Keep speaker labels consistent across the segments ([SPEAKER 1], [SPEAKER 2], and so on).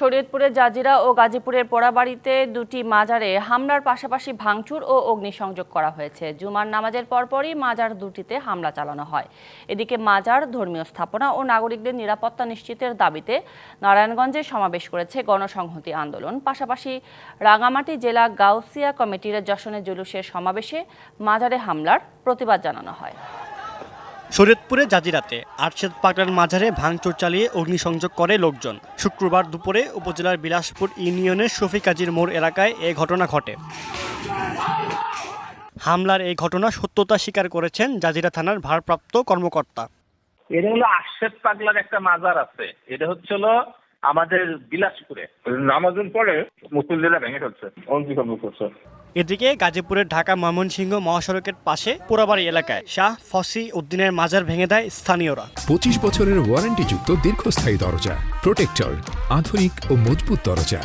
[SPEAKER 1] শরীয়তপুরের জাজিরা ও গাজীপুরের পোড়াবাড়িতে দুটি মাজারে হামলার পাশাপাশি ভাঙচুর ও অগ্নিসংযোগ করা হয়েছে। জুমার নামাজের পরপরই মাজার দুটিতে হামলা চালানো হয়। এদিকে মাজার ধর্মীয় স্থাপনা ও নাগরিকদের নিরাপত্তা নিশ্চিতের দাবিতে নারায়ণগঞ্জে সমাবেশ করেছে গণসংহতি আন্দোলন। পাশাপাশি রাঙামাটি জেলা গাউসিয়া কমিটির যশনে জুলুসের সমাবেশে মাজারে হামলার প্রতিবাদ জানানো হয়।
[SPEAKER 2] শরীয়তপুরে জাজিরাতে আরশেদ পাগলার মাঝারে ভাঙচুর চালিয়ে অগ্নিসংযোগ করে লোকজন। শুক্রবার দুপুরে উপজেলার বিলাসপুর ইউনিয়নের শফি কাজীর মোড় এলাকায় এ ঘটনা ঘটে। হামলার এই ঘটনা সত্যতা স্বীকার করেছেন জাজিরা থানার ভারপ্রাপ্ত কর্মকর্তা।
[SPEAKER 3] এটা হলো আশেপ পাগলার একটা মাজার আছে। এটা হচ্ছে আমাদের বিলাসপুরে। নামাজুন পরে মুসলিমরা ভেঙে ফেলছে। অন্তিকর্ম করছে।
[SPEAKER 2] এদিকে গাজীপুরের ঢাকা ময়মনসিংহ মহাসড়কের পাশে পোড়াবাড়ি এলাকায় শাহ ফসি উদ্দিনের মাজার ভেঙে দেয় স্থানীয়রা।
[SPEAKER 4] পঁচিশ বছরের ওয়ারেন্টিযুক্ত দীর্ঘস্থায়ী দরজা প্রোটেক্টর আধুনিক ও মজবুত দরজা।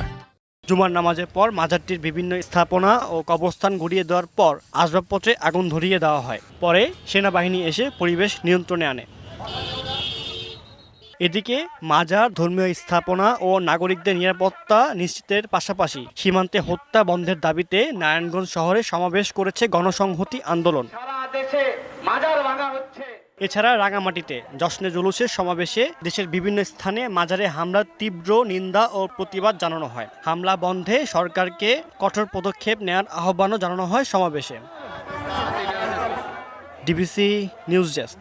[SPEAKER 2] জুমার নামাজের পর মাজারটির বিভিন্ন স্থাপনা ও কবরস্থান গুড়িয়ে দেওয়ার পর আসবাবপত্রে আগুন ধরিয়ে দেওয়া হয়। পরে সেনাবাহিনী এসে পরিবেশ নিয়ন্ত্রণে আনে। এদিকে মাজার ধর্মীয় স্থাপনা ও নাগরিকদের নিরাপত্তা নিশ্চিতের পাশাপাশি সীমান্তে হত্যা বন্ধের দাবিতে নারায়ণগঞ্জ শহরে সমাবেশ করেছে গণসংহতি আন্দোলন। এছাড়া রাঙামাটিতে জশ্নে জুলুসের সমাবেশে দেশের বিভিন্ন স্থানে মাজারে হামলার তীব্র নিন্দা ও প্রতিবাদ জানানো হয়। হামলা বন্ধে সরকারকে কঠোর পদক্ষেপ নেওয়ার আহ্বানও জানানো হয় সমাবেশে। DBC news desk.